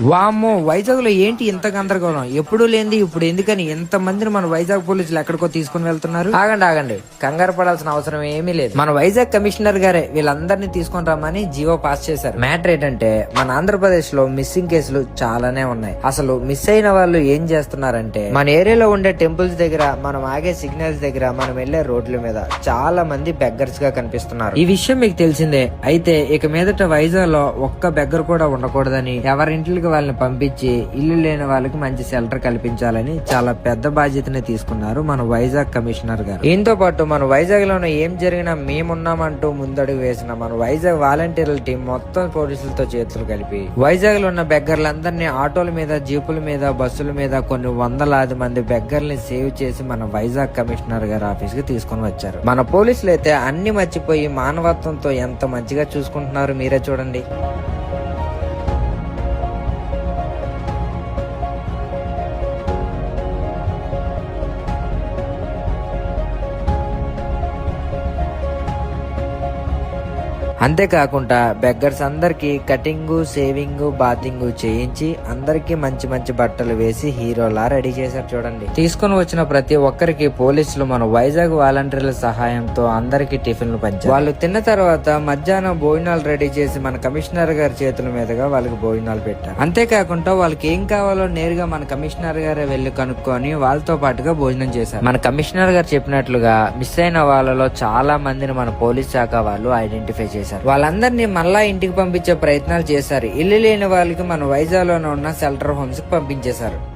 వామ్మో వైజాగ్లో ఏంటి ఇంత గందరగోళం? ఎప్పుడు లేనిది ఇప్పుడు ఎందుకని ఇంత మందిని మన వైజాగ్ పోలీసులు ఎక్కడికో తీసుకుని వెళ్తున్నారు? ఆగండి ఆగండి. కంగారు పడాల్సిన అవసరం ఏమీ లేదు. మన వైజాగ్ కమిషనర్ గారే వీళ్ళందరినీ తీసుకొని రమ్మని జీవో పాస్ చేశారు. మ్యాటర్ ఏంటంటే మన ఆంధ్రప్రదేశ్లో మిస్సింగ్ కేసులు చాలానే ఉన్నాయి. అసలు మిస్ అయిన వాళ్ళు ఏం చేస్తున్నారంటే మన ఏరియాలో ఉండే టెంపుల్స్ దగ్గర మనం ఆగే సిగ్నల్స్ దగ్గర మనం వెళ్ళే రోడ్ల మీద చాలా మంది బెగ్గర్స్గా కనిపిస్తున్నారు. ఈ విషయం మీకు తెలిసిందే. అయితే ఇక మీదట వైజాగ్లో ఒక్క బెగ్గర్ కూడా ఉండకూడదని ఎవరింటికి వాళ్ళని పంపించి ఇల్లు లేని వాళ్ళకి మంచి షెల్టర్ కల్పించాలని చాలా పెద్ద బాధ్యతని తీసుకున్నారు మన వైజాగ్ కమిషనర్ గారు. దీంతో పాటు మన వైజాగ్లోనే ఏం జరిగినా మేమున్నామంటూ ముందడుగు వేసిన మన వైజాగ్ వాలంటీర్ల టీం మొత్తం పోలీసులతో చేతులు కలిపి వైజాగ్లో ఉన్న బెగ్గర్లందరినీ ఆటోల మీద జీపుల మీద బస్సుల మీద కొన్ని వందలాది మంది బెగ్గర్ని సేవ్ చేసి మన వైజాగ్ కమిషనర్ గారి ఆఫీస్కి తీసుకొని వచ్చారు. మన పోలీసులు అయితే అన్ని మర్చిపోయి మానవత్వంతో ఎంత మంచిగా చూసుకుంటున్నారు మీరే చూడండి. అంతేకాకుండా బెగ్గర్స్ అందరికీ కటింగ్ సేవింగ్ బాతింగ్ చేయించి అందరికీ మంచి మంచి బట్టలు వేసి హీరోలా రెడీ చేశారు చూడండి. తీసుకొని వచ్చిన ప్రతి ఒక్కరికి పోలీసులు మన వైజాగ్ వాలంటీర్ల సహాయంతో అందరికి టిఫిన్లు పంచారు. వాళ్ళు తిన్న తర్వాత మధ్యాహ్నం భోజనాలు రెడీ చేసి మన కమిషనర్ గారి చేతుల మీదుగా వాళ్ళకి భోజనాలు పెట్టారు. అంతేకాకుండా వాళ్ళకి ఏం కావాలో నేరుగా మన కమిషనర్ గారే వెళ్ళి కనుక్కొని వాళ్ళతో పాటుగా భోజనం చేశారు. మన కమిషనర్ గారు చెప్పినట్లుగా మిస్ అయిన వాళ్ళలో చాలా మందిని మన పోలీస్ శాఖ వాళ్ళు ఐడెంటిఫై చేశారు. చేశారు. వాళ్ళందరినీ మళ్ళా ఇంటికి పంపించే ప్రయత్నాలు చేశారు. ఇల్లు లేని వాళ్ళకి మన వైజాగ్లోనే ఉన్న షెల్టర్ హోమ్స్కి పంపించేశారు.